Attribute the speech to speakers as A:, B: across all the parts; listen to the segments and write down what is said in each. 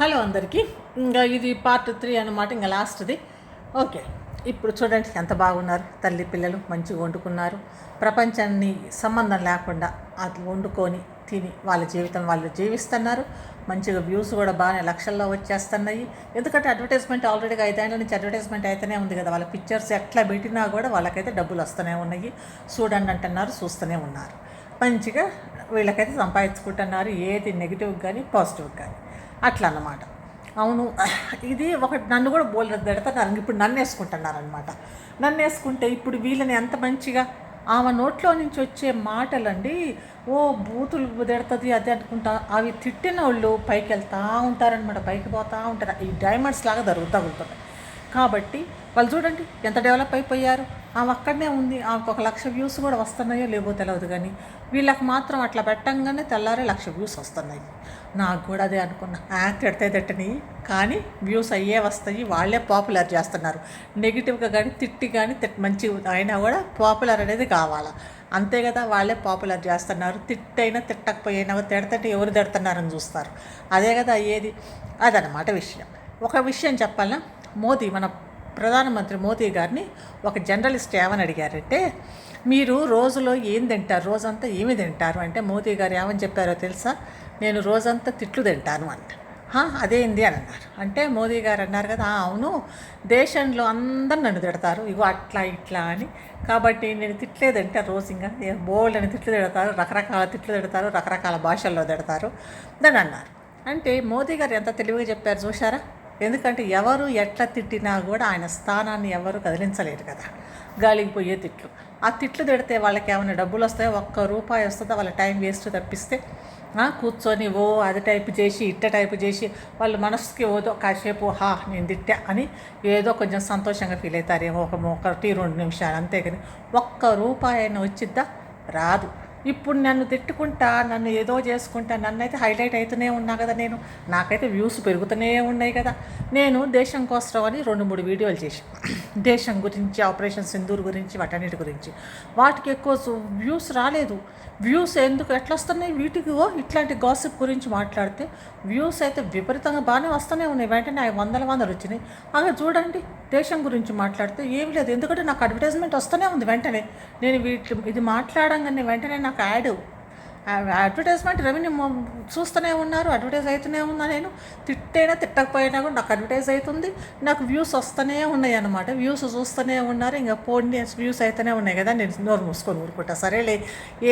A: Hello అందరికీ. ఇంకా ఇది పార్ట్ త్రీ అనమాట ఇంకా లాస్ట్ది ఓకే ఇప్పుడు చూడండి ఎంత బాగున్నారు. తల్లి పిల్లలు మంచిగా వండుకున్నారు. ప్రపంచాన్ని సంబంధం లేకుండా అది వండుకొని తిని వాళ్ళ జీవితం వాళ్ళు జీవిస్తున్నారు. మంచిగా వ్యూస్ కూడా బాగానే లక్షల్లో వచ్చేస్తున్నాయి. ఎందుకంటే అడ్వర్టైజ్మెంట్ ఆల్రెడీ ఐదేళ్ళ నుంచి అడ్వర్టైజ్మెంట్ అయితేనే ఉంది కదా. వాళ్ళ పిక్చర్స్ ఎట్లా పెట్టినా కూడా వాళ్ళకైతే డబ్బులు వస్తూనే ఉన్నాయి. చూడండి అంటున్నారు చూస్తూనే ఉన్నారు. మంచిగా వీళ్ళకైతే సంపాదించుకుంటున్నారు. ఏది నెగిటివ్ కానీ పాజిటివ్ కానీ అట్లా అన్నమాట అవును ఇది ఒక నన్ను కూడా బోల్ పెడతారు. ఇప్పుడు నన్ను వేసుకుంటున్నారనమాట నన్ను వేసుకుంటే ఇప్పుడు వీళ్ళని ఎంత మంచిగా ఆమె నోట్లో నుంచి వచ్చే మాటలండి ఓ బూతులు తిడుతుంది అది అనుకుంటా అవి తిట్టిన వాళ్ళు పైకి వెళ్తూ ఉంటారనమాట పైకి పోతూ ఉంటారు. ఈ డైమండ్స్ లాగా జరుగుతూ ఉంటుంది. కాబట్టి వాళ్ళు చూడండి ఎంత డెవలప్ అయిపోయారు. ఆమె అక్కడనే ఉంది. ఆమెకు ఒక లక్ష వ్యూస్ కూడా వస్తున్నాయో లేవో తెలియదు కానీ వీళ్ళకి మాత్రం అట్లా పెట్టంగానే తెల్లారే లక్ష వ్యూస్ వస్తున్నాయి. నాకు కూడా అదే అనుకున్నా. యాక్ట్ ఎడితే తిట్టని. కానీ వ్యూస్ అయ్యే వస్తాయి. వాళ్ళే పాపులర్ చేస్తున్నారు. నెగిటివ్గా కానీ తిట్టి కానీ మంచి అయినా కూడా పాపులర్ అనేది కావాలా? అంతే కదా వాళ్ళే పాపులర్ చేస్తున్నారు. తిట్టైనా తిట్టకపోయినా తిడతంటే ఎవరు తిడుతున్నారని చూస్తారు. అదే కదా అయ్యేది. అదనమాట విషయం. ఒక విషయం చెప్పాలా? మోదీ మన ప్రధానమంత్రి మోదీ గారిని ఒక జర్నలిస్ట్ ఏమని అడిగారంటే మీరు రోజులో ఏం తింటారు? రోజంతా ఏమి తింటారు? అంటే మోదీ గారు ఏమని చెప్పారో తెలుసా? నేను రోజంతా తిట్లు తింటాను అంట. అదేంది అని అన్నారు. అంటే మోదీ గారు అన్నారు కదా అవును దేశంలో అందరు నన్ను తిడతారు ఇగో అట్లా ఇట్లా అని. కాబట్టి నేను తిట్లేదంటే రోజు ఇంకా. బోల్డ్ అని తిట్లు తిడతారు రకరకాల తిట్లు తిడతారు రకరకాల భాషల్లో తిడతారు దాని అన్నారు. అంటే మోదీ గారు ఎంత తెలివిగా చెప్పారు చూసారా ఎందుకంటే ఎవరు ఎట్లా తిట్టినా కూడా ఆయన స్థానాన్ని ఎవరు కదిలించలేరు కదా. గాలికి పోయే తిట్లు. ఆ తిట్లు తిడితే వాళ్ళకి ఏమైనా డబ్బులు వస్తాయో ఒక్క రూపాయి వస్తుందో వాళ్ళ టైం వేస్ట్ తప్పిస్తే కూర్చొని ఓ అది టైపు చేసి ఇట్ట టైపు చేసి వాళ్ళ మనసుకి ఓదో కాసేపు హా నేను తిట్టా అని ఏదో కొంచెం సంతోషంగా ఫీల్ అవుతారేమో ఒక ఒకటి రెండు నిమిషాలు అంతేగాని ఒక్క రూపాయి అయినా వచ్చిద్దా? రాదు. ఇప్పుడు నన్ను తిట్టుకుంటా నన్ను ఏదో చేసుకుంటా అయితే హైలైట్ అవుతూనే ఉన్నా కదా నేను. నాకైతే వ్యూస్ పెరుగుతూనే ఉన్నాయి కదా. నేను దేశం కోసం అని రెండు మూడు వీడియోలు చేసి దేశం గురించి ఆపరేషన్ సింధూర్ గురించి వాటన్నిటి గురించి. వాటికి ఎక్కువ వ్యూస్ రాలేదు. వ్యూస్ ఎందుకు ఎట్లా వస్తున్నాయి వీటికి ఇట్లాంటి గాసిప్ గురించి మాట్లాడితే వ్యూస్ అయితే విపరీతంగా బాగానే వస్తూనే ఉన్నాయి. వెంటనే అవి వందల వందలు వచ్చినాయి. అలా చూడండి దేశం గురించి మాట్లాడితే ఏమి లేదు. ఎందుకంటే నాకు అడ్వర్టైజ్మెంట్ వస్తూనే ఉంది వెంటనే. నేను వీటి ఇది మాట్లాడంగానే వెంటనే నాకు యాడ్. అడ్వర్టైజ్మెంట్ రెవెన్యూ చూస్తూనే ఉన్నారు అడ్వర్టైజ్ అవుతూనే ఉన్నా నేను. తిట్టైనా తిట్టకపోయినా కూడా నాకు అడ్వర్టైజ్ అవుతుంది నాకు వ్యూస్ వస్తూనే ఉన్నాయి అనమాట వ్యూస్ చూస్తూనే ఉన్నారు. ఇంకా పోనీ వ్యూస్ అయితేనే ఉన్నాయి కదా నేను నోరు మూసుకొని ఊరుకుంటా. సరేలే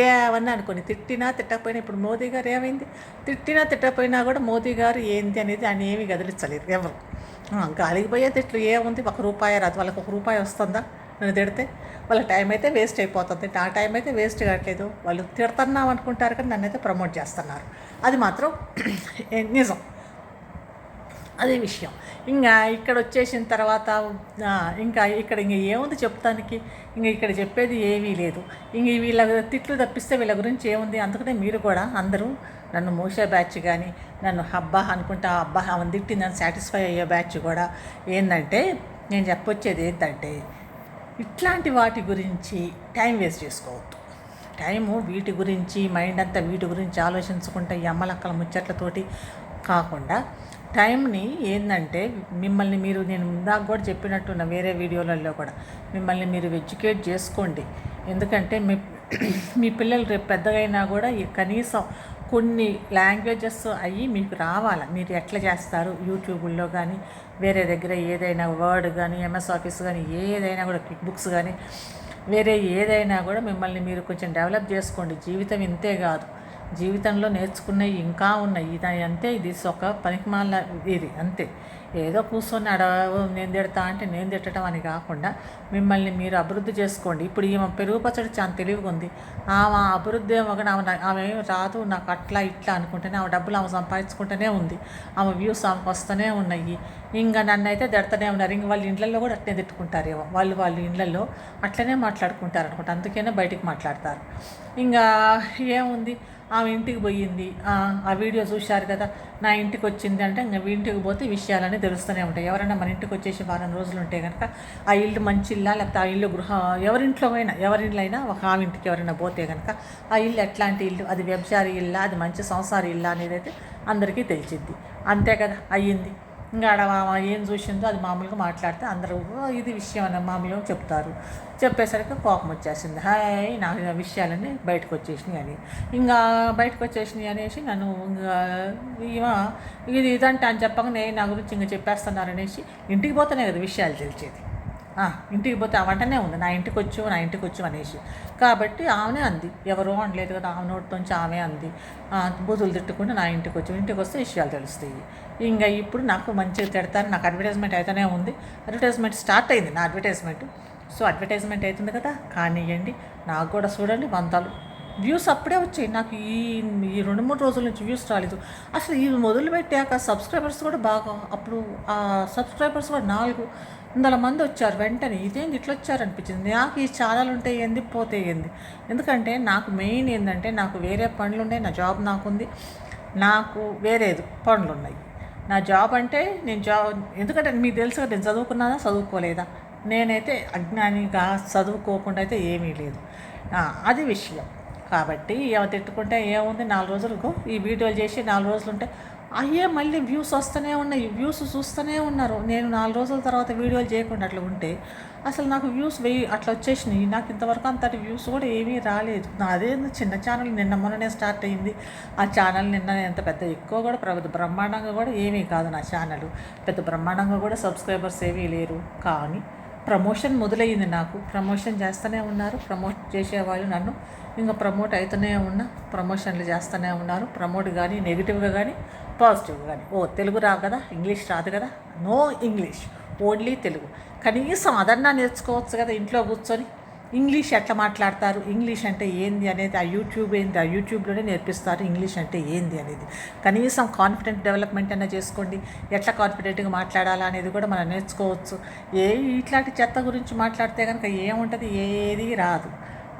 A: ఏమన్నా అనుకోని. తిట్టినా తిట్టకపోయినా ఇప్పుడు మోదీ గారు ఏమైంది? తిట్టినా తిట్టకపోయినా కూడా మోదీ గారు ఏంది అనేది ఆయన ఏమీ గదిలించలేదు ఎవరు. గాలికి పోయే తిట్లు ఏముంది? ఒక రూపాయి రాదు. వాళ్ళకి ఒక రూపాయి వస్తుందా? నన్ను తిడితే వాళ్ళ టైం అయితే వేస్ట్ అయిపోతుంది. నా టైం అయితే వేస్ట్ కావట్లేదు. వాళ్ళు తిడుతున్నాం అనుకుంటారు కానీ నన్ను అయితే ప్రమోట్ చేస్తున్నారు. అది మాత్రం నిజం. అదే విషయం. ఇంకా ఇక్కడ వచ్చేసిన తర్వాత ఇంకా ఇక్కడ ఇంక ఏముంది చెప్తానికి? ఇంక ఇక్కడ చెప్పేది ఏమీ లేదు. ఇంక వీళ్ళ తిట్లు తప్పిస్తే వీళ్ళ గురించి ఏముంది? అందుకనే మీరు కూడా అందరూ నన్ను మోసే బ్యాచ్ కానీ నన్ను హబ్బా అనుకుంటా అబ్బా ఆ తిట్టి నన్ను సాటిస్ఫై అయ్యే బ్యాచ్ కూడా ఏంటంటే నేను చెప్పొచ్చేది ఏంటంటే ఇట్లాంటి వాటి గురించి టైం వేస్ట్ చేసుకోవద్దు. టైము వీటి గురించి మైండ్ అంతా వీటి గురించి ఆలోచించుకుంటే ఈ అమ్మలక్కల ముచ్చట్లతోటి కాకుండా టైంని ఏంటంటే మిమ్మల్ని మీరు నేను ఇందాక కూడా చెప్పినట్టున్న వేరే వీడియోలలో కూడా మిమ్మల్ని మీరు ఎడ్యుకేట్ చేసుకోండి. ఎందుకంటే మీ మీ పిల్లలు రేపు పెద్దగైనా కూడా కనీసం కొన్ని లాంగ్వేజెస్ అయ్యి మీకు రావాలి? మీరు ఎట్లా చేస్తారు? యూట్యూబ్లో కానీ వేరే దగ్గర ఏదైనా వర్డ్ కానీ ఎంఎస్ ఆఫీస్ కానీ ఏదైనా కూడా క్విక్ బుక్స్ కానీ వేరే ఏదైనా కూడా మిమ్మల్ని మీరు కొంచెం డెవలప్ చేసుకోండి. జీవితం ఇంతే కాదు. జీవితంలో నేర్చుకున్నవి ఇంకా ఉన్నాయి. ఇది అంతే ఇది ఒక పనికిమాల ఇది అంతే. ఏదో కూర్చొని అడ నేను తిడతా అంటే నేను తిట్టడం అని కాకుండా మిమ్మల్ని మీరు అభివృద్ధి చేసుకోండి. ఇప్పుడు ఈమె పెరుగు పచ్చడి చాలా తెలివిగా ఉంది. ఆమె అభివృద్ధి ఏమో ఆమె ఆమె రాదు నాకు అట్లా ఇట్లా అనుకుంటేనే ఆమె డబ్బులు ఆమె సంపాదించుకుంటూనే ఉంది. ఆమె వ్యూస్ ఆమెకు వస్తూనే ఉన్నాయి. ఇంకా నన్ను అయితే తిడతనే ఉన్నారు. ఇంక వాళ్ళ ఇండ్లలో కూడా అట్లనే తిట్టుకుంటారేమో. వాళ్ళు వాళ్ళ ఇండ్లలో అట్లనే మాట్లాడుకుంటారు అనుకుంటా అందుకనే బయటికి మాట్లాడతారు. ఇంకా ఏముంది? ఆమె ఇంటికి పోయింది. ఆ, వీడియో చూశారు కదా నా ఇంటికి వచ్చింది అంటే ఇంకా ఇంటికి పోతే విషయాలన్నీ తెలుస్తూనే ఉంటాయి. ఎవరైనా మన ఇంటికి వచ్చేసి వారం రోజులు ఉంటే కనుక ఆ ఇల్లు మంచి ఇల్లా లేకపోతే ఆ ఇల్లు గృహ ఎవరింట్లో అయినా ఎవరింట్లో అయినా ఒక ఆమె ఇంటికి ఎవరైనా పోతే కనుక ఆ ఇల్లు ఎట్లాంటి ఇల్లు అది వ్యభిచారి ఇల్లా అది మంచి సంసారి ఇల్లా అనేది అయితే అందరికీ తెలిసింది అంతే కదా అయ్యింది. ఇంకా ఆడ ఏం చూసిందో అది మామూలుగా మాట్లాడితే అందరూ ఇది విషయం అని మామూలుగా చెప్తారు. చెప్పేసరికి కోపం వచ్చేసింది. హాయ్ నాకు విషయాలన్నీ బయటకు వచ్చేసినాయి అని. ఇంకా బయటకు వచ్చేసినాయి అనేసి నన్ను ఇంకా ఇది ఇదంటే అని చెప్పగానే నా గురించి ఇంకా చెప్పేస్తున్నారు అనేసి ఇంటికి పోతేనే కదా విషయాలు తెలిసేది. ఇంటికి పోతే ఆ వంటనే ఉంది. నా ఇంటికి వచ్చు నా ఇంటికి వచ్చు అనేసి. కాబట్టి ఆమెనే అంది. ఎవరో అనలేదు కదా ఆమె నోటితోంచి ఆమె అంది. ఆ, బూతులు తిట్టుకుంటే నా ఇంటికి వచ్చు ఇంటికి వస్తే విషయాలు తెలుస్తాయి. ఇంకా ఇప్పుడు నాకు మంచిగా తిడతాను నాకు అడ్వర్టైజ్మెంట్ అయితేనే ఉంది. అడ్వర్టైజ్మెంట్ స్టార్ట్ అయింది నా అడ్వర్టైజ్మెంట్ సో అడ్వర్టైజ్మెంట్ అవుతుంది కదా కానివ్వండి నాకు కూడా చూడండి బంతాలు వ్యూస్ అప్పుడే వచ్చాయి. నాకు ఈ ఈ రెండు మూడు రోజుల నుంచి వ్యూస్ రాలేదు. అసలు ఇది మొదలు పెట్టాక సబ్స్క్రైబర్స్ కూడా బాగా అప్పుడు ఆ సబ్స్క్రైబర్స్ కూడా నాలుగు వందల మంది వచ్చారు. వెంటనే ఇదేంది ఇట్లా వచ్చారు అనిపించింది నాకు ఈ ఛానల్ ఉంటే ఏంది పోతే ఏంది? ఎందుకంటే నాకు మెయిన్ ఏంటంటే నాకు వేరే పనులు ఉన్నాయి నా జాబ్ నాకుంది. నాకు వేరేది పనులు ఉన్నాయి నా జాబ్ అంటే నేను జాబ్ ఎందుకంటే మీకు తెలుసు కదా నేను చదువుకున్నానా చదువుకోలేదా? నేనైతే అజ్ఞానిగా చదువుకోకుండా అయితే ఏమీ లేదు. అది విషయం. కాబట్టి ఏమో తిట్టుకుంటే ఏముంది? నాలుగు రోజులకు ఈ వీడియోలు చేసి నాలుగు రోజులు ఉంటే అయ్యే మళ్ళీ వ్యూస్ వస్తూనే ఉన్నాయి. వ్యూస్ చూస్తూనే ఉన్నారు. నేను నాలుగు రోజుల తర్వాత వీడియోలు చేయకుండా అట్లా ఉంటే అసలు నాకు వ్యూస్ వెయ్యి అట్లా వచ్చేసినాయి. నాకు ఇంతవరకు అంతటి వ్యూస్ కూడా ఏమీ రాలేదు. నాదే చిన్న ఛానల్ నిన్న మొన్ననే స్టార్ట్ అయింది. ఆ ఛానల్ నిన్న ఎంత పెద్ద ఎక్కువ కూడా పెద్ద బ్రహ్మాండంగా కూడా ఏమీ కాదు నా ఛానల్. పెద్ద బ్రహ్మాండంగా కూడా సబ్స్క్రైబర్స్ ఏమీ లేరు. కానీ ప్రమోషన్ మొదలయ్యింది నాకు. ప్రమోషన్ చేస్తూనే ఉన్నారు. ప్రమోట్ చేసేవాళ్ళు నన్ను. ఇంకా ప్రమోట్ అవుతూనే ఉన్నా ప్రమోషన్లు చేస్తూనే ఉన్నారు. ప్రమోట్ కానీ నెగిటివ్గా కానీ పాజిటివ్గా కానీ ఓ తెలుగు రాదు కదా ఇంగ్లీష్ రాదు కదా. No English only Telugu. కనీసం అదన్నా నేర్చుకోవచ్చు కదా ఇంట్లో కూర్చొని. ఇంగ్లీష్ ఎట్లా మాట్లాడతారు? ఇంగ్లీష్ అంటే ఏంది అనేది ఆ యూట్యూబ్ ఏంది? ఆ యూట్యూబ్లోనే నేర్పిస్తారు ఇంగ్లీష్ అంటే ఏంది అనేది. కనీసం కాన్ఫిడెంట్ డెవలప్మెంట్ అయినా చేసుకోండి. ఎట్లా కాన్ఫిడెంట్గా మాట్లాడాలా అనేది కూడా మనం నేర్చుకోవచ్చు. ఏ ఇట్లాంటి చెత్త గురించి మాట్లాడితే కనుక ఏముంటుంది? ఏది రాదు.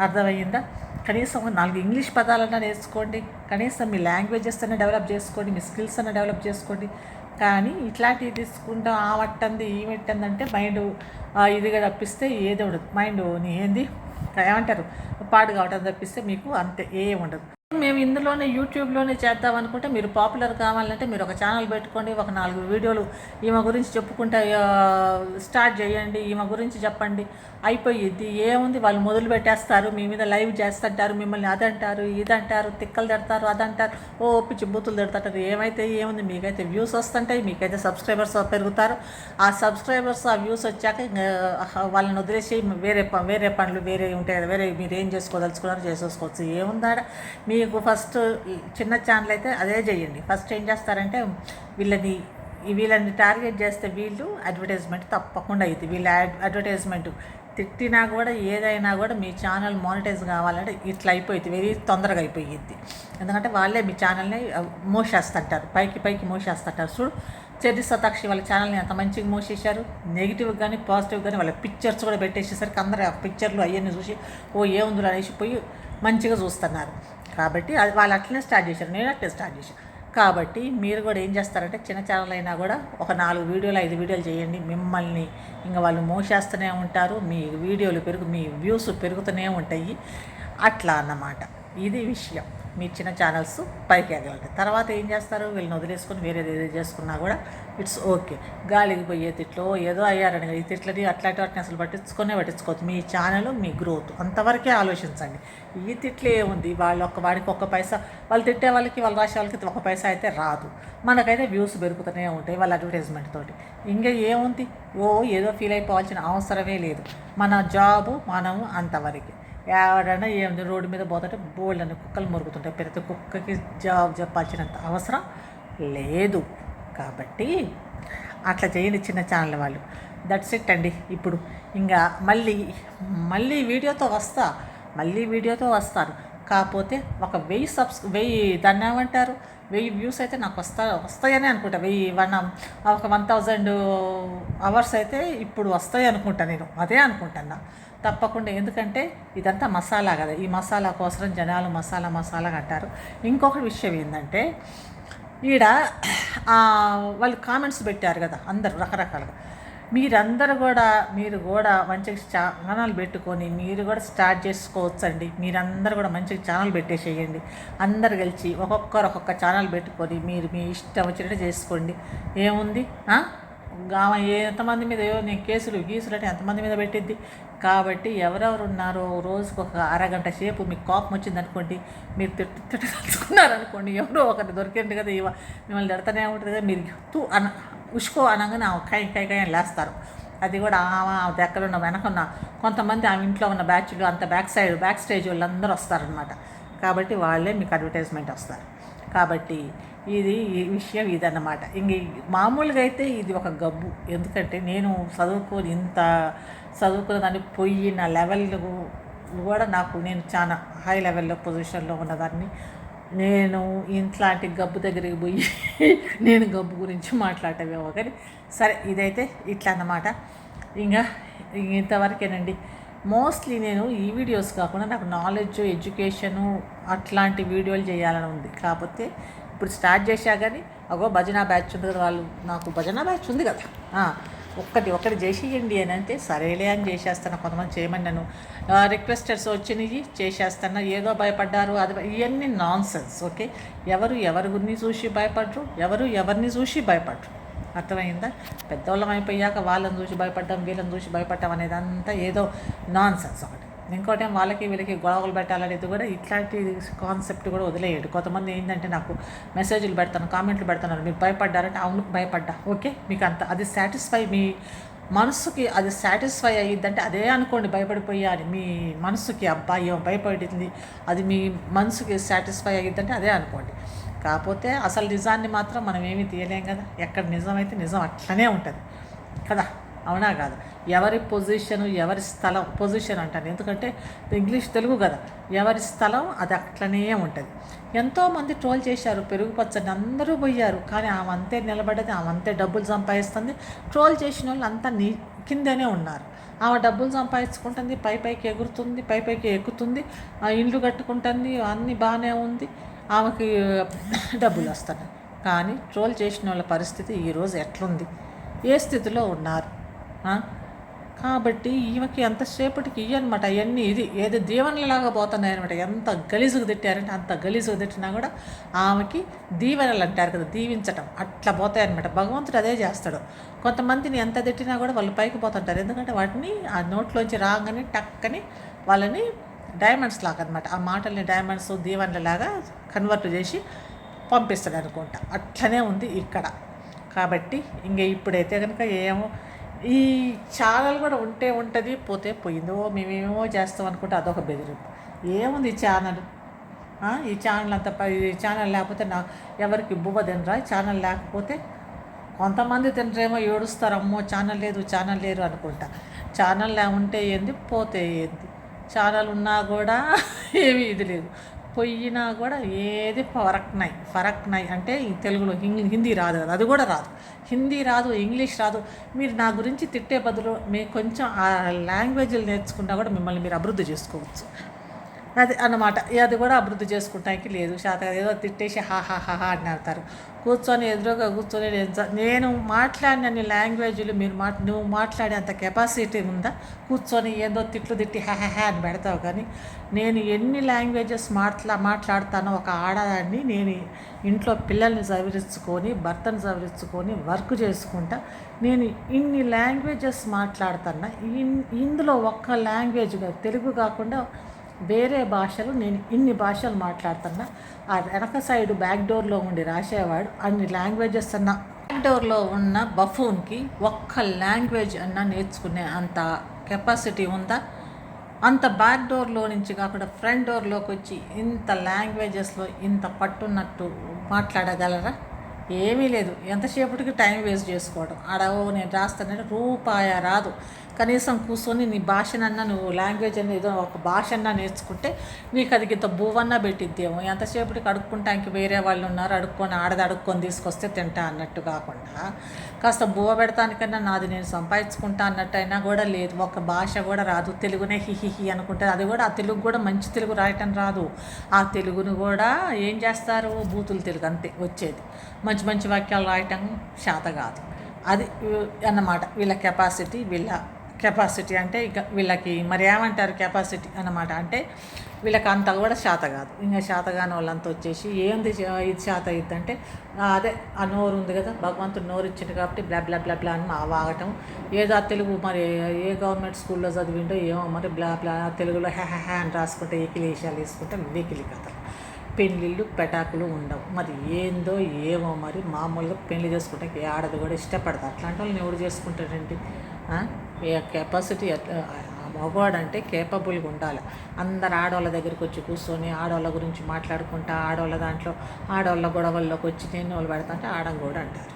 A: అర్థమయ్యిందా కనీసం ఒక నాలుగు ఇంగ్లీష్ పదాలన్నా నేర్చుకోండి కనీసం మీ లాంగ్వేజెస్ అన్న డెవలప్ చేసుకోండి మీ స్కిల్స్ అన్న డెవలప్ చేసుకోండి. కానీ ఇట్లాంటివి తీసుకుంటాం ఆ మట్టంది ఈ మట్టంది అంటే మైండ్ ఇదిగా తప్పిస్తే ఏది ఉండదు. మైండ్ ఏంది? ఏమంటారు? పాడు కావటం తప్పిస్తే మీకు అంతే ఏ ఉండదు. మేము ఇందులోనే యూట్యూబ్లోనే చేద్దాం అనుకుంటే మీరు పాపులర్ కావాలంటే మీరు ఒక ఛానల్ పెట్టుకోండి ఒక నాలుగు వీడియోలు ఈమె గురించి చెప్పుకుంటే స్టార్ట్ చేయండి ఈమె గురించి చెప్పండి. అయిపోయిద్ది. ఏముంది? వాళ్ళు మొదలు పెట్టేస్తారు మీ మీద లైవ్ చేస్తుంటారు మిమ్మల్ని అదంటారు ఇదంటారు తిక్కలు తిడతారు అదంటారు ఓ పిచ్చి బూతులు తిడతారు. ఏమైతే ఏముంది? మీకైతే వ్యూస్ వస్తుంటాయి మీకైతే సబ్స్క్రైబర్స్ పెరుగుతారు. ఆ సబ్స్క్రైబర్స్ ఆ వ్యూస్ వచ్చాక వాళ్ళని వదిలేసి వేరే ప- వేరే పనులు వేరే ఉంటాయి వేరే మీరు ఏం చేసుకోదలుచుకున్నారో చేసేసుకోవచ్చు. ఏముందాడ మీకు ఫస్ట్ చిన్న ఛానల్ అయితే అదే చేయండి. ఫస్ట్ ఏం చేస్తారంటే వీళ్ళని వీళ్ళని టార్గెట్ చేస్తే వీళ్ళు అడ్వర్టైజ్మెంట్ తప్పకుండా అవుతుంది వీళ్ళ అడ్- అడ్వర్టైజ్మెంట్ తిట్టినా కూడా ఏదైనా కూడా మీ ఛానల్ మానిటైజ్ కావాలంటే ఇట్లా అయిపోయింది వెరీ తొందరగా అయిపోయింది ఎందుకంటే వాళ్ళే మీ ఛానల్ని మోసేస్తుంటారు. పైకి పైకి మోసేస్తుంటారు. చూడు చెర్రి సతాక్షి వాళ్ళ ఛానల్ని ఎంత మంచిగా మోసేశారు. నెగిటివ్ కానీ పాజిటివ్ కానీ వాళ్ళ పిక్చర్స్ కూడా పెట్టేసేసరికి అందరూ ఆ పిక్చర్లు అవన్నీ చూసి ఓ ఏముందో అనేసి పోయి మంచిగా చూస్తున్నారు. కాబట్టి అది వాళ్ళు అట్లనే స్టార్ట్ చేశారు. నేను అట్లే స్టార్ట్ చేశాను కాబట్టి మీరు కూడా ఏం చేస్తారంటే చిన్న ఛానల్ అయినా కూడా ఒక నాలుగు వీడియోలు ఐదు వీడియోలు చేయండి. మిమ్మల్ని ఇంకా వాళ్ళు మోసేస్తూనే ఉంటారు. మీ వీడియోలు పెరుగు మీ వ్యూస్ పెరుగుతూనే ఉంటాయి. అట్లా అన్నమాట. ఇది విషయం. మీ చిన్న ఛానల్స్ పైకి ఎగలండి తర్వాత ఏం చేస్తారు? వీళ్ళని వదిలేసుకొని వేరేది ఏదో చేసుకున్నా కూడా ఇట్స్ ఓకే గాలికి పోయే తిట్లో ఏదో అయ్యారని ఈ తిట్లని అట్లాంటి వాటిని అసలు పట్టించుకునే పట్టించుకోవద్దు. మీ ఛానల్ మీ గ్రోత్ అంతవరకే ఆలోచించండి. ఈ తిట్లు ఏముంది? వాళ్ళ ఒక్క వాడికి ఒక్క పైసా వాళ్ళు తిట్టే వాళ్ళకి వాళ్ళు రాసే వాళ్ళకి ఒక పైసా అయితే రాదు. మనకైతే వ్యూస్ పెరుగుతూనే ఉంటాయి వాళ్ళ అడ్వర్టైజ్మెంట్ తోటి. ఇంకా ఏముంది? ఓ ఏదో ఫీల్ అయిపోవాల్సిన అవసరమే లేదు. మన జాబు మనము అంతవరకు. ఎవడైనా ఏమి రోడ్డు మీద పోతుంటే బోల్డ్ అని కుక్కలు మురుగుతుంటాయి. ప్రతి కుక్కకి జాబ్ చెప్పాల్సినంత అవసరం లేదు. కాబట్టి అట్లా చేయండి చిన్న ఛానల్ వాళ్ళు. దట్స్ ఇట్ అండి ఇప్పుడు. ఇంకా మళ్ళీ మళ్ళీ వీడియోతో వస్తా. మళ్ళీ వీడియోతో వస్తాను. కాకపోతే ఒక వెయ్యి సబ్స్ వెయ్యి దాన్ని ఏమంటారు? వెయ్యి వ్యూస్ అయితే నాకు వస్తా వస్తాయని అనుకుంటా. వెయ్యి వన్ ఒక వన్ థౌజండ్ అవర్స్ అయితే ఇప్పుడు వస్తాయి అనుకుంటా నేను. అదే అనుకుంటున్నా. తప్పకుండా. ఎందుకంటే ఇదంతా మసాలా కదా. ఈ మసాలా కోసం జనాలు మసాలా మసాలా అంటారు. ఇంకొక విషయం ఏంటంటే ఈడ వాళ్ళు కామెంట్స్ పెట్టారు కదా అందరూ రకరకాలుగా. మీరందరూ కూడా మీరు కూడా మంచిగా ఛానల్ పెట్టుకొని మీరు కూడా స్టార్ట్ చేసుకోవచ్చండి. మీరందరూ కూడా మంచిగా ఛానల్ పెట్టేసేయండి. అందరు కలిసి ఒక్కొక్కరు ఒక్కొక్క ఛానల్ పెట్టుకొని మీరు మీ ఇష్టం వచ్చినట్టు చేసుకోండి. ఏముంది? ఆమె ఎంతమంది మీద నేను కేసులు గీసులు అంటే ఎంతమంది మీద పెట్టిద్ది? కాబట్టి ఎవరెవరు ఉన్నారో రోజుకు ఒక అరగంట సేపు మీకు కోపం వచ్చింది అనుకోండి మీరు తిట్టు తిట్టుకున్నారనుకోండి ఎవరో ఒకటి దొరికింది కదా ఇవ మిమ్మల్ని తిడతానే ఉంటుంది కదా మీరు తూ అన ఉష్కో అనగానే ఆమె కాయ కాయ కాయ లేస్తారు. అది కూడా ఆమె ఆ దగ్గర ఉన్న వెనకున్న కొంతమంది ఆమె ఇంట్లో ఉన్న బ్యాచ్లు అంత బ్యాక్ సైడ్ బ్యాక్ స్టేజ్ వాళ్ళందరూ వస్తారనమాట కాబట్టి వాళ్ళే మీకు అడ్వర్టైజ్మెంట్ వస్తారు. కాబట్టి ఇది ఈ విషయం ఇదన్నమాట. ఇంక మామూలుగా అయితే ఇది ఒక గబ్బు. ఎందుకంటే నేను చదువుకొని ఇంత చదువుకున్న దాన్ని పోయిన లెవెల్ కూడా నాకు నేను చాలా హై లెవెల్లో పొజిషన్లో ఉన్నదాన్ని నేను ఇంట్లాంటి గబ్బు దగ్గరికి పోయి నేను గబ్బు గురించి మాట్లాడటమేమో కానీ సరే ఇదైతే ఇట్లా అన్నమాట. ఇంకా ఇంతవరకేనండి. మోస్ట్లీ నేను ఈ వీడియోస్ కాకుండా నాకు నాలెడ్జ్ ఎడ్యుకేషను అట్లాంటి వీడియోలు చేయాలని ఉంది. కాకపోతే ఇప్పుడు స్టార్ట్ చేశా కానీ అగో భజన బ్యాచ్ ఉంది కదా వాళ్ళు నాకు భజన బ్యాచ్ ఉంది కదా. ఒక్కటి ఒక్కటి చేసేయండి అని అంటే సరేలే అని చేసేస్తాను. కొంతమంది చేయమని నన్ను రిక్వెస్టర్స్ వచ్చినాయి చేసేస్తాను. ఏదో భయపడ్డారు అది ఇవన్నీ నాన్ సెన్స్ ఓకే? ఎవరు ఎవరిని చూసి భయపడరు ఎవరు ఎవరిని చూసి భయపడరు? అర్థమైందా? పెద్దవాళ్ళం అయిపోయాక వాళ్ళని చూసి భయపడ్డాం వీళ్ళని చూసి భయపడ్డాం అనేది అంతా ఏదో నాన్ సెన్స్ ఒకటి. ఇంకోటి ఏం వాళ్ళకి వీళ్ళకి గొడవలు పెట్టాలనేది కూడా ఇట్లాంటి కాన్సెప్ట్ కూడా వదిలేయడు. కొంతమంది ఏంటంటే నాకు మెసేజ్లు పెడతాను కామెంట్లు పెడతాను మీరు భయపడ్డారంటే అవును భయపడ్డా. ఓకే? మీకు అంత అది సాటిస్ఫై మీ మనసుకి అది సాటిస్ఫై అయ్యిద్దంటే అదే అనుకోండి భయపడిపోయాలి మీ మనసుకి అబ్బాయి భయపడింది. అది మీ మనసుకి సాటిస్ఫై అయ్యిద్దంటే అదే అనుకోండి. కాకపోతే అసలు నిజాన్ని మాత్రం మనం ఏమీ తీయలేం కదా. ఎక్కడ నిజమైతే నిజం అట్లనే ఉంటుంది. కదా? అవునా కాదు? ఎవరి పొజిషన్ ఎవరి స్థలం పొజిషన్ అంటాను ఎందుకంటే ఇంగ్లీష్ తెలుగు కదా. ఎవరి స్థలం అది అట్లనే ఉంటుంది. ఎంతోమంది ట్రోల్ చేశారు పెరుగు పచ్చడి అందరూ పోయారు. కానీ ఆమె అంతే నిలబడ్డది ఆమె అంతే డబ్బులు సంపాదిస్తుంది. ట్రోల్ చేసిన వాళ్ళు అంతా నీ కిందనే ఉన్నారు. ఆమె డబ్బులు సంపాదించుకుంటుంది పై పైకి ఎగురుతుంది పై పైకి ఎక్కుతుంది ఆ ఇండ్లు కట్టుకుంటుంది అన్నీ బాగానే ఉంది. ఆమెకి డబ్బులు వస్తున్నాయి. కానీ ట్రోల్ చేసిన వాళ్ళ పరిస్థితి ఈరోజు ఎట్లుంది? ఏ స్థితిలో ఉన్నారు? కాబట్టి ఈమెకి ఎంతసేపటికి ఇవ్వనమాట అవన్నీ ఇది. ఏదో దీవెనలాగా పోతున్నాయి అనమాట ఎంత గలీజుకు తిట్టారంటే అంత గలీజుకు తిట్టినా కూడా ఆమెకి దీవెనలు అంటారు కదా దీవించటం. అట్లా పోతాయి అనమాట భగవంతుడు అదే చేస్తాడు. కొంతమందిని ఎంత తిట్టినా కూడా వాళ్ళు పైకి పోతుంటారు. ఎందుకంటే వాటిని ఆ నోట్లోంచి రాగానే టక్కని వాళ్ళని డైమండ్స్ లాగా అనమాట ఆ మాటల్ని డైమండ్స్ దీవెనలాగా కన్వర్ట్ చేసి పంపిస్తాడు అనుకుంటా అట్లనే ఉంది ఇక్కడ. కాబట్టి ఇంక ఇప్పుడైతే కనుక ఏమో ఈ ఛానల్ కూడా ఉంటే ఉంటుంది పోతే పోయిందో. మేమేమో చేస్తాం అనుకుంటే అదొక బెదిరింపు. ఏముంది ఈ ఛానల్? ఈ ఛానల్ అంత ప- ఈ ఛానల్ లేకపోతే నా ఎవరికి బువ్వ తినరా? ఈ ఛానల్ లేకపోతే కొంతమంది తినరేమో ఏడుస్తారు అమ్మో ఛానల్ లేదు ఛానల్ లేరు అనుకుంటా. ఛానల్ ఉంటే ఏంది పోతే ఏంది. ఛానల్ ఉన్నా కూడా ఏమీ ఇది లేదు. పోయినా కూడా ఏది ఫరక్ ఫరక్నై అంటే ఈ తెలుగులో హిందీ హిందీ రాదు కదా అది కూడా రాదు. హిందీ రాదు ఇంగ్లీష్ రాదు. మీరు నా గురించి తిట్టే బదులు మీ కొంచెం ఆ లాంగ్వేజ్లు నేర్చుకున్నా కూడా మిమ్మల్ని మీరు అభివృద్ధి చేసుకోవచ్చు. అది అన్నమాట. అది కూడా అభివృద్ధి చేసుకుంటానికి లేదు. శాత ఏదో తిట్టేసి హా హా హా హా అని అంటారు. కూర్చొని ఎదురుగా కూర్చొని నేను మాట్లాడినన్ని లాంగ్వేజ్లు మీరు మా నువ్వు మాట్లాడే అంత కెపాసిటీ ఉందా? కూర్చొని ఏదో తిట్లు తిట్టి హా హా అని పెడతావు కానీ నేను ఎన్ని లాంగ్వేజెస్ మాట్లా మాట్లాడతానో ఒక ఆడదాన్ని నేను ఇంట్లో పిల్లల్ని సవరించుకొని భర్తను సవరించుకొని వర్క్ చేసుకుంటా నేను ఇన్ని లాంగ్వేజెస్ మాట్లాడుతున్నా ఇన్ ఇందులో ఒక్క లాంగ్వేజ్ తెలుగు కాకుండా వేరే భాషలు నేను ఇన్ని భాషలు మాట్లాడుతున్నా. ఆ వెనక సైడ్ బ్యాక్ డోర్లో ఉండి రాసేవాడు అన్ని లాంగ్వేజెస్ అన్న. బ్యాక్ డోర్లో ఉన్న బఫూన్కి ఒక్క లాంగ్వేజ్ అన్నా నేర్చుకునే అంత కెపాసిటీ ఉందా? అంత బ్యాక్ డోర్లో నుంచి కాకుండా ఫ్రంట్ డోర్లోకి వచ్చి ఇంత లాంగ్వేజెస్లో ఇంత పట్టున్నట్టు మాట్లాడగలరా? ఏమీ లేదు. ఎంతసేపటికి టైం వేస్ట్ చేసుకోవడం. ఆడ ఓ నేను రాస్తానంటే రూపాయ రాదు. కనీసం కూర్చొని నీ భాషనన్నా నువ్వు లాంగ్వేజ్ అనేది ఏదో ఒక భాష అన్నా నేర్చుకుంటే నీకు అది ఇంత బువ్వన్నా పెట్టిద్దేమో. ఎంతసేపటికి అడుక్కుంటానికి వేరే వాళ్ళు ఉన్నారు అడుక్కొని ఆడది అడుక్కొని తీసుకొస్తే తింటా అన్నట్టు కాకుండా. కాస్త బువ్వ పెడతానికన్నా నాది నేను సంపాదించుకుంటా అన్నట్టు అయినా కూడా లేదు. ఒక భాష కూడా రాదు. తెలుగునే హిహిహి అనుకుంటే అది కూడా ఆ తెలుగు కూడా మంచి తెలుగు రాయటం రాదు. ఆ తెలుగును కూడా ఏం చేస్తారు? బూతులు తెలుగు అంతే వచ్చేది. మంచి మంచి వాక్యాలు రాయటం శాత కాదు. అది అన్నమాట. వీళ్ళ కెపాసిటీ వీళ్ళ కెపాసిటీ అంటే ఇక వీళ్ళకి మరి ఏమంటారు కెపాసిటీ అన్నమాట అంటే వీళ్ళకి అంత కూడా శాత కాదు. ఇంకా శాత కాని వాళ్ళంతా వచ్చేసి ఏంది ఇది శాత అయ్యిద్ది అంటే అదే ఆ నోరు ఉంది కదా భగవంతుడు నోరు ఇచ్చాడు కాబట్టి బ్లా బ్లా బ్లా బ్లా అని వాగటం ఏదో ఆ తెలుగు మరి ఏ గవర్నమెంట్ స్కూల్లో చదివిండో ఏమో మరి బ్లా బ్లా తెలుగులో హ్యా హ్యా హ్యా అని రాసుకుంటే ఏకిలి వేసుకుంటే వెకిలి కథలు. పెళ్ళిళ్ళు పెటాకులు ఉండవు. మరి ఏందో ఏమో మరి మామూలుగా పెళ్ళి చేసుకుంటే ఏ ఆడది కూడా ఇష్టపడతారు అట్లాంటి వాళ్ళని ఎవడు చేసుకుంటాడండి? కెపాసిటీ ఎట్లా మగవాడు అంటే కేపబుల్గా ఉండాలి. అందరు ఆడవాళ్ళ దగ్గరికి వచ్చి కూర్చొని ఆడవాళ్ళ గురించి మాట్లాడుకుంటా ఆడవాళ్ళ దాంట్లో ఆడవాళ్ళ గొడవల్లోకి వచ్చి నేను వాళ్ళు పెడతా అంటే ఆడం కూడా అంటారు.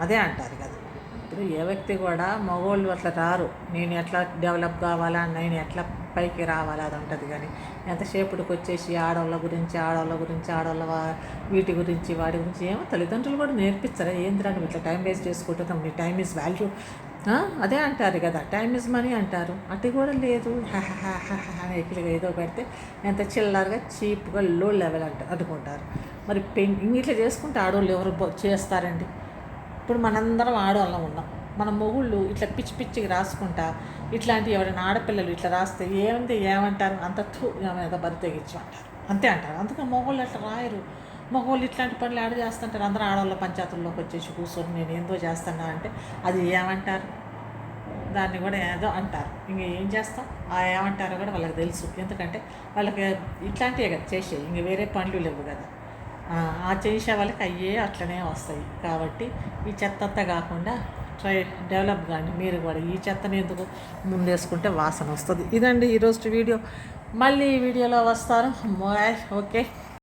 A: అదే అంటారు కదా. ఇప్పుడు ఏ వ్యక్తి కూడా మగవాళ్ళు అట్లా రారు. నేను ఎట్లా డెవలప్ కావాలా నేను ఎట్లా పైకి రావాలా అది ఉంటుంది కానీ ఎంతసేపటికి వచ్చేసి ఆడవాళ్ళ గురించి ఆడవాళ్ళ గురించి ఆడవాళ్ళ వా- వీటి గురించి వాటి గురించి ఏమో తల్లిదండ్రులు కూడా నేర్పిస్తారా? ఏంద్రా నువ్వు ఇట్లా టైం వేస్ట్ చేసుకుంటున్నాం నీ టైం ఈజ్ వాల్యూ అదే అంటారు కదా టైం ఇస్ మనీ అంటారు. అటు కూడా లేదు. ఎక్కిలిగా ఏదో పెడితే ఎంత చిల్లరగా చీప్గా లో లెవెల్ అంట అనుకుంటారు. మరి పెయింటింగ్ ఇట్లా చేసుకుంటే ఆడవాళ్ళు ఎవరు చేస్తారండి? ఇప్పుడు మనందరం ఆడవాళ్ళం ఉన్నాం. మన మొగుళ్ళు ఇట్లా పిచ్చి పిచ్చికి రాసుకుంటా ఇట్లాంటి ఎవరైనా ఆడపిల్లలు ఇట్లా రాస్తే ఏముంది ఏమంటారు? అంత తూ ఏమైనా బరి అంతే అంటారు. అందుకని మొగుళ్ళు అట్లా రాయరు. మగవాళ్ళు ఇట్లాంటి పనులు ఆడ చేస్తుంటారు? అందరూ ఆడవాళ్ళ పంచాయతీల్లోకి వచ్చేసి కూర్చొని నేను ఏందో చేస్తున్నా అంటే అది ఏమంటారు? దాన్ని కూడా ఏదో అంటారు. ఇంక ఏం చేస్తాం? ఆ ఏమంటారో కూడా వాళ్ళకి తెలుసు. ఎందుకంటే వాళ్ళకి ఇట్లాంటివే కదా చేసే ఇంక వేరే పనులు లేవు కదా. ఆ, చేసే వాళ్ళకి అయ్యే అట్లనే వస్తాయి. కాబట్టి ఈ చెత్త అంతా కాకుండా ట్రై డెవలప్ కానీ మీరు కూడా ఈ చెత్తని ఎందుకు ముందేసుకుంటే వాసన వస్తుంది. ఇదండి ఈరోజు వీడియో. మళ్ళీ ఈ వీడియోలో వస్తారు. ఓకే.